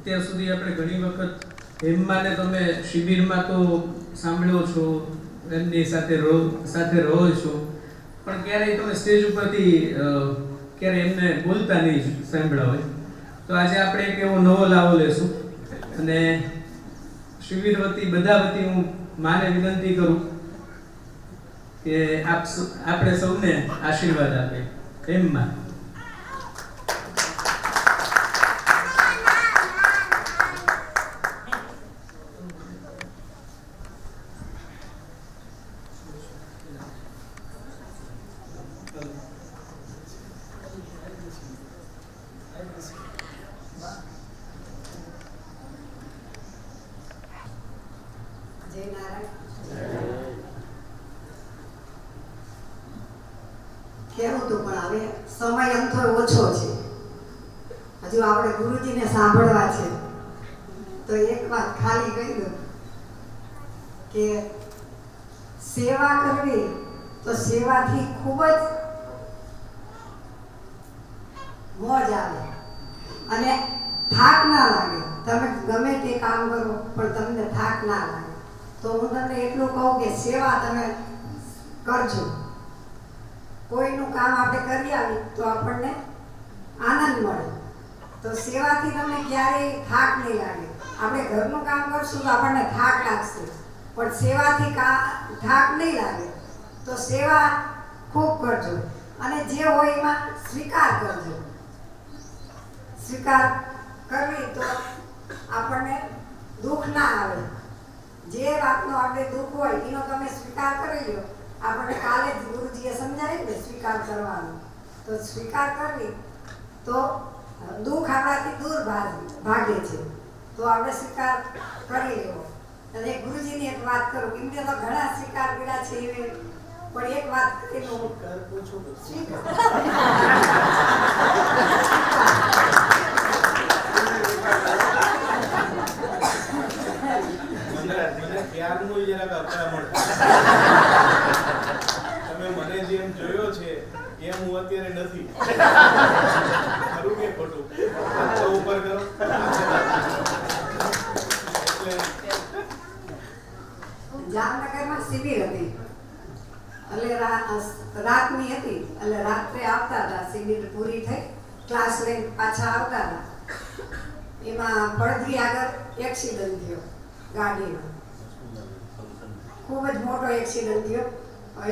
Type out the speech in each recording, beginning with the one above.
અત્યાર સુધી આપણે ઘણી વખત હેમમાને તમે શિબિરમાં તો સાંભળ્યો છો, એમની સાથે રહો સાથે રહો છો, પણ ક્યારેય તમે સ્ટેજ ઉપરથી ક્યારેય એમને બોલતા નહીં સાંભળ્યા હોય. તો આજે આપણે એક એવો નવો લાવો લેશું અને શિબિર વતી, બધા વતી હું માને વિનંતી કરું કે આપ આપણે સૌને આશીર્વાદ આપે હેમમાં કેવું તું પણ હવે સમય એમ થોડો ઓછો છે. હજુ આપણે ગુરુજીને સાંભળવા છે. તો એક વાત ખાલી કહી દઉં કે સેવા કરવી તો સેવાથી ખૂબ જ મોજ આવે. અને થાક ના લાગે. તમે ગમે તે કામ કરો, પણ તમને થાક ના લાગે. તો હું તમને એટલું કહું કે સેવા તમે કરજો. કોઈનું કામ આપણે કરી આવી તો આપણને આનંદ મળે. તો સેવાથી તમને ક્યારેય થાક નહીં લાગે. આપણે ઘરનું કામ કરશું તો આપણને થાક લાગશે. પણ સેવાથી કા, થાક નહીં લાગે. તો સેવા ખૂબ કરજો. અને જે હોય એમાં સ્વીકાર કરજો. સ્વીકાર કરવી તો આપણને દુઃખ ના આવે. જે વાતનો આપણે દુઃખ હોય, એનો તમે સ્વીકાર કરી લો. આપણે કાલે જ ગુરુજીએ સમજાવ્યું ને સ્વીકાર કરવાનો. તો સ્વીકાર કરી તો દુઃખ આપણાથી દૂર ભાગ- છે. તો આપણે સ્વીકાર કરી લેવો. અને ગુરુજીની એક વાત કરું, એમને તો ઘણા સ્વીકાર કર્યા છે એવે. પણ એક વાત કરીને હું સ્વીકાર મને મને ત્યારનું જરાક અથડામણ તમે મને જેમ જોયો છે, એમ હું અત્યારે નથી. ખરું કે ખોટું? ઉપર કરો. જામનગરમાં શિબિર હતી. એટલે રાતની હતી. એટલે રાત્રે આવતા હતા. શિબિર પૂરી થઈ, ક્લાસ લઈને પાછા આવતા હતા. એમાં પડધી આગળ એક્સિડન્ટ થયો ગાડીનો. ખૂબ જ મોટો એક્સિડન્ટ થયો.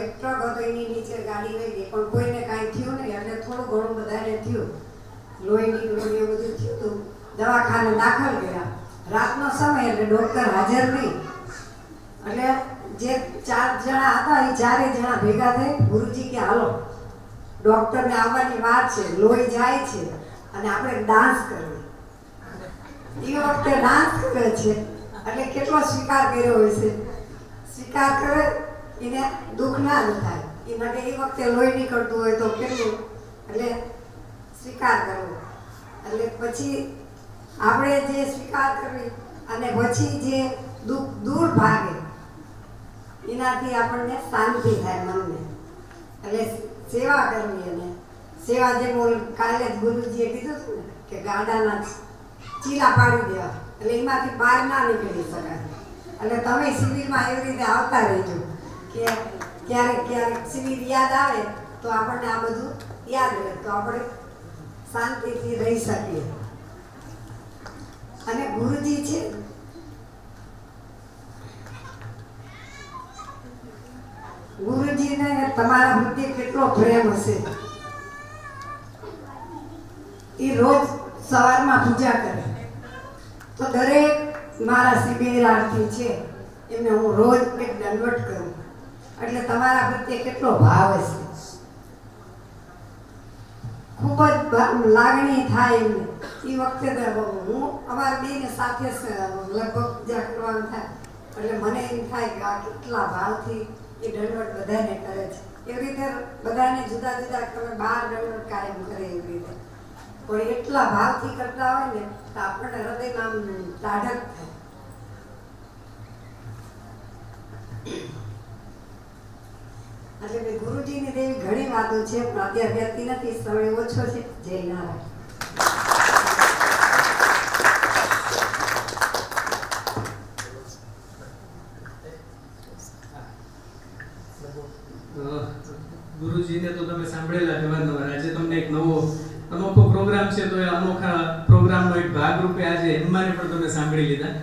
એક ટ્રક હતો એની નીચે ગાડી રહી ગઈ. પણ કોઈને કાંઈ થયું નહીં. એટલે થોડું ઘણું બધાને થયું. લોહી નીકળ્યું એવું બધું થયું હતું દવાખાને દાખલ કર્યા. રાતનો સમય એટલે ડૉક્ટર હાજર નહીં. એટલે જે ચાર જણા હતા એ ચારે જણા ભેગા થઈ ગુરુજી કે હાલો ડૉક્ટરને આવવાની વાત છે, લોહી જાય છે અને આપણે ડાન્સ કરવી એ વખતે ડાન્સ કરે છે. એટલે કેટલો સ્વીકાર કર્યો હોય છે? સ્વીકાર કરે, એને દુઃખ ના જ થાય. એ માટે એ વખતે લોહી નીકળતું હોય તો કેટલું? એટલે સ્વીકાર કરવો. એટલે પછી આપણે જે સ્વીકાર કરવી અને પછી જે દુઃખ દૂર ભાગે, એનાથી આપણને શાંતિ થાય મનને. એટલે સેવા કરવી અને સેવા જે બોલ કાલે જ ગુરુજીએ કીધું હતું ને, કે ગાડાના ચીલા પાડી દેવા. એટલે એમાંથી બહાર ના નીકળી શકાય. એટલે તમે શિબિરમાં એવી રીતે આવતા રહેજો કે ક્યારેક ક્યારેક શિબિર યાદ આવે તો આપણને આ બધું યાદ રહે, તો આપણે શાંતિથી રહી શકીએ. અને ગુરુજી છે? ગુરુજીને તમારા પ્રત્યે કેટલો પ્રેમ હશે? એ રોજ સવારમાં પૂજા કરે. તો દરેક મારા શિબિરાર્થી છે, એમને હું રોજ એક દંડવટ કરું. એટલે તમારા પ્રત્યે કેટલો ભાવ હશે? ખૂબ જ લાગણી થાય એમને. એ વખતે હું અમારા બેને સાથે લગભગ પૂજા કરવાનું થાય, એટલે મને એમ થાય કે આ કેટલા ભાવથી એ દંડવટ બધાને કરે છે. એવી રીતે બધાને જુદા જુદા તમે બાર દંડવટ કાયમ કરે એવી રીતે. કોઈ એટલા ભાવથી કરતા હોય ને તો આપણને હૃદયમાં આમ દાઢક થાય. એટલે કે ગુરુજીની દેવી ઘણી વાતો છે, પણ અત્યારે વ્યક્તિ નથી સમય ઓછો છે જય નારાયણ ગુરુજીને તો તમે સાંભળેલા જવાનવાર આજે તમને એક નવો અનોખો પ્રોગ્રામ છે તો એ અનોખા પ્રોગ્રામનો એક ભાગ રૂપે આજે હેમ્માને પણ તમે સાંભળી લીધા.